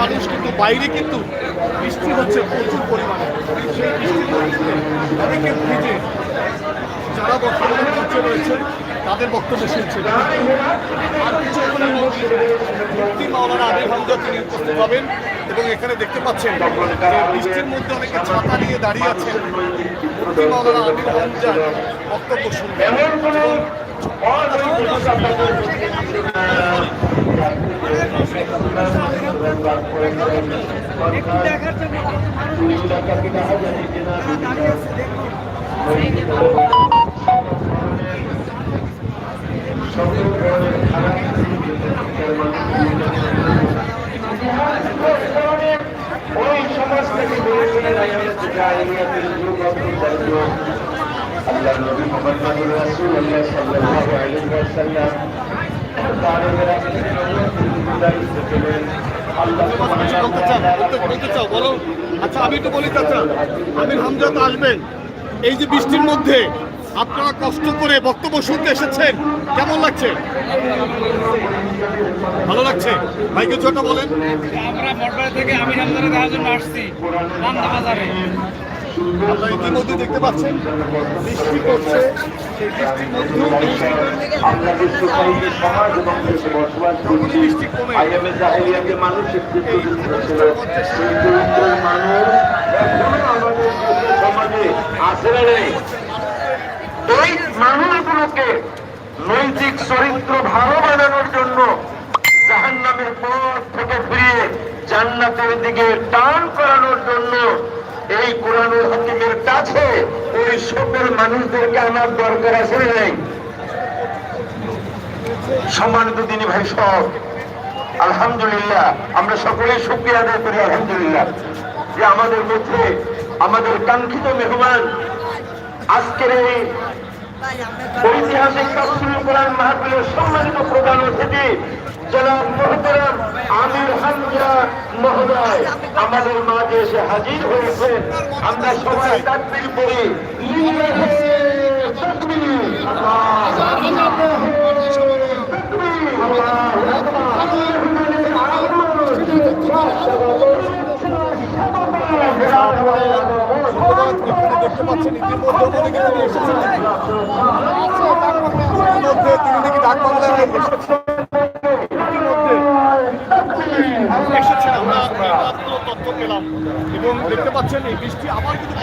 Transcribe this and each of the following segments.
মানুষ কিন্তু বাইরে কিন্তু বৃষ্টি হচ্ছে প্রচুর পরিমাণে। সেই বৃষ্টির অনেকে ভিজে। যারা বর্তমানে মঞ্চে রয়েছে, তাদের বক্তব্য শুনছেন আর কিছুক্ষণের মুফতি মাওলানা হামজা তিনি উপস্থিত হবেন এবং এখানে দেখতে পাচ্ছেন বৃষ্টির মধ্যে অনেকে ছাতা নিয়ে দাঁড়িয়ে আছেন। মুফতি মাওলানা আমির হামজার বক্তব্য শুনবেন। ওই সমাজ থেকে বলেছিলেন আল্লাহ নবী মোহাম্মদ রাসূলুল্লাহ সাল্লাল্লাহু আলাইহি ওয়াসাল্লাম আল্লাহ কিছু চাও বলো আচ্ছা আমি একটু বলি চাচা আমির হামজা তো আসবেন এই যে বৃষ্টির মধ্যে আপনারা কষ্ট করে বক্তব্য শুনতে এসেছেন কেমন লাগছে ভালো লাগছে ভাই কিছু একটা বলেন আমরা থেকে আমি আসছি আমরা ইতিমধ্যে দেখতে পাচ্ছেন বৃষ্টি করছে সেই বৃষ্টির মধ্যেও বৃষ্টি কমে এই মানুষগুলোকে নৈতিক চরিত্র ভালো বানানোর জন্য জাহান্নামের পথ থেকে ফিরিয়ে জান্নাতের দিকে টান করানোর জন্য এই কোরআনুল হাকিমের কাছে ওই সকল মানুষদেরকে আনার দরকার আছে নেই? সম্মানিত দিনী ভাই সব, আলহামদুলিল্লাহ, আমরা সকলেই শুক্রিয়া আদায় করি, আলহামদুলিল্লাহ, যে আমাদের মধ্যে আমাদের কাঙ্ক্ষিত মেহমান আজকের এই ঐতিহাসিক সম্মানিত প্রধান অতিথি জনাব মোহতারাম আমির হামজা মহোদয় আমাদের মাঝে এসে হাজির হয়েছে আমরা সবাই তাকবীর দেখতে পাচ্ছেন ইতিমধ্যে অনেকে তিনি এসেছেন তিনি নাকি ডাক বাংলায় এসেছেন ইতিমধ্যে এসেছেন আমরা এইমাত্র তথ্য পেলাম এবং দেখতে পাচ্ছেন এই বৃষ্টি আবার কিন্তু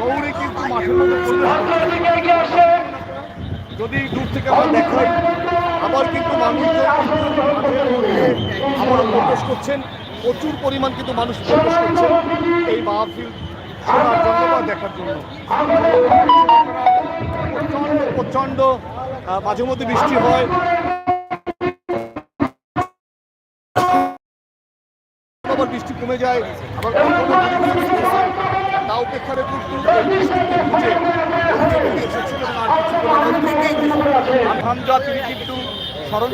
দৌড়ে কিন্তু যদি দূর থেকে আমরা দেখাই আবার কিন্তু মানুষজন আবার প্রবেশ করছেন প্রচুর পরিমাণ কিন্তু মানুষ প্রবেশ করছেন এই মাহফিল শোনার জন্য বা দেখার জন্য। প্রচণ্ড প্রচণ্ড মাঝে মধ্যে বৃষ্টি হয়। বৃষ্টি কমে যায় আবার তা উপেক্ষা রেখে কিন্তু আলহামদা তিনি কিন্তু স্মরণ